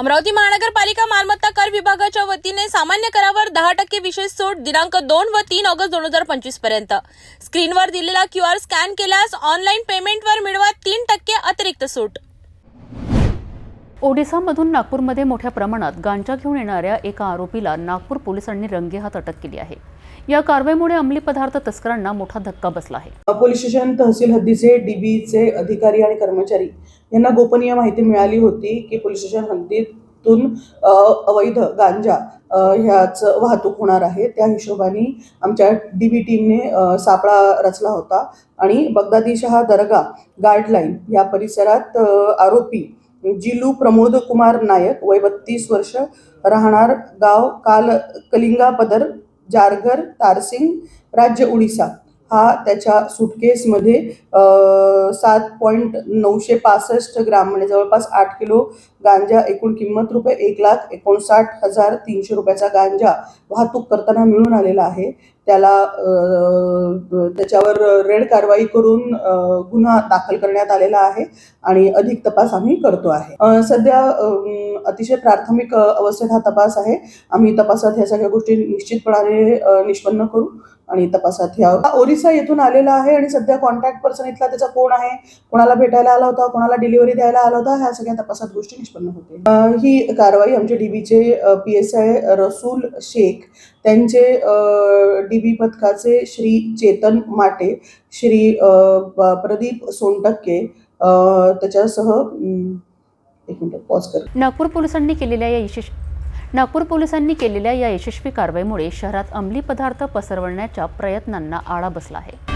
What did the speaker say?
अमरावती महानगरपालिका मालमत्ता कर विभागाच्या वतीने सामान्य करावर दहा टक्के विशेष सूट दिनांक दोन व तीन ऑगस्ट दोन हजार पंचवीसपर्यंत. स्क्रीनवर दिलेला क्यू आर स्कॅन केल्यास ऑनलाईन पेमेंटवर मिळवा तीन टक्के अतिरिक्त सूट. ओडिसामधून नागपूरमध्ये मोठ्या प्रमाणात गांजा घेऊन येणाऱ्या एका आरोपीला नागपूर पोलिसांनी रंगेहात अटक केली आहे. या कारवाईमुळे अंमली पदार्थ तस्करांना मोठा धक्का बसला आहे. पोलीस स्टेशन तहसील हद्दीचे डीबीचे अधिकारी आणि कर्मचारी यांना गोपनीय माहिती मिळाली होती की पोलीस स्टेशन हद्दीतून अवैध गांजा ह्याच वाहतूक होणार आहे. त्या हिशोबाने आमच्या डी बी टीमने सापळा रचला होता. आणि बगदादी शहा दर्गा गार्डलाईन या परिसरात आरोपी जिलू प्रमोद कुमार नायक वय बत्तीस वर्ष राहणार गाव काल कलिंगा पदर तारसिंग राज्य ओडिसा हा त्याच्या सुटकेसमध्ये सात पॉईंट नऊशे पासष्ट ग्राम म्हणजे जवळपास आठ किलो गांजा एकूण किंमत रुपये एक लाख एकोणसाठ हजार तीनशे रुपयाचा गांजा वाहतूक करताना मिळून आलेला आहे. त्याला त्याच्यावर रेड कारवाई करून गुन्हा दाखल करण्यात आलेला आहे आणि अधिक तपास आम्ही करतो आहे. सध्या अतिशय प्राथमिक अवस्थेत हा तपास आहे. आम्ही तपासात ह्या सगळ्या गोष्टी निश्चितपणाने निष्पन्न करू. आणि तपासात ह्या ओरिसा येथून आलेला आहे आणि सध्या कॉन्टॅक्ट पर्सन इथला त्याचा कोण आहे? कोणाला भेटायला आला होता? कोणाला डिलिव्हरी द्यायला आला होता? ह्या सगळ्या तपासात गोष्टी निष्पन्न होते. ही कारवाई आमचे डीबीचे P S I Rasul Shaikh त्यांचे डीबी पथकाचे श्री चेतन माटे श्री प्रदीप सोनटक्के त्याच्यासह एक मिनिट पॉज कर. नागपूर पोलिसांनी केलेल्या या विशेष नागपूर पोलिसांनी केलेल्या या यशस्वी कारवाईमुळे शहरात अंमली पदार्थ पसरवण्याच्या प्रयत्नांना आळा बसला आहे.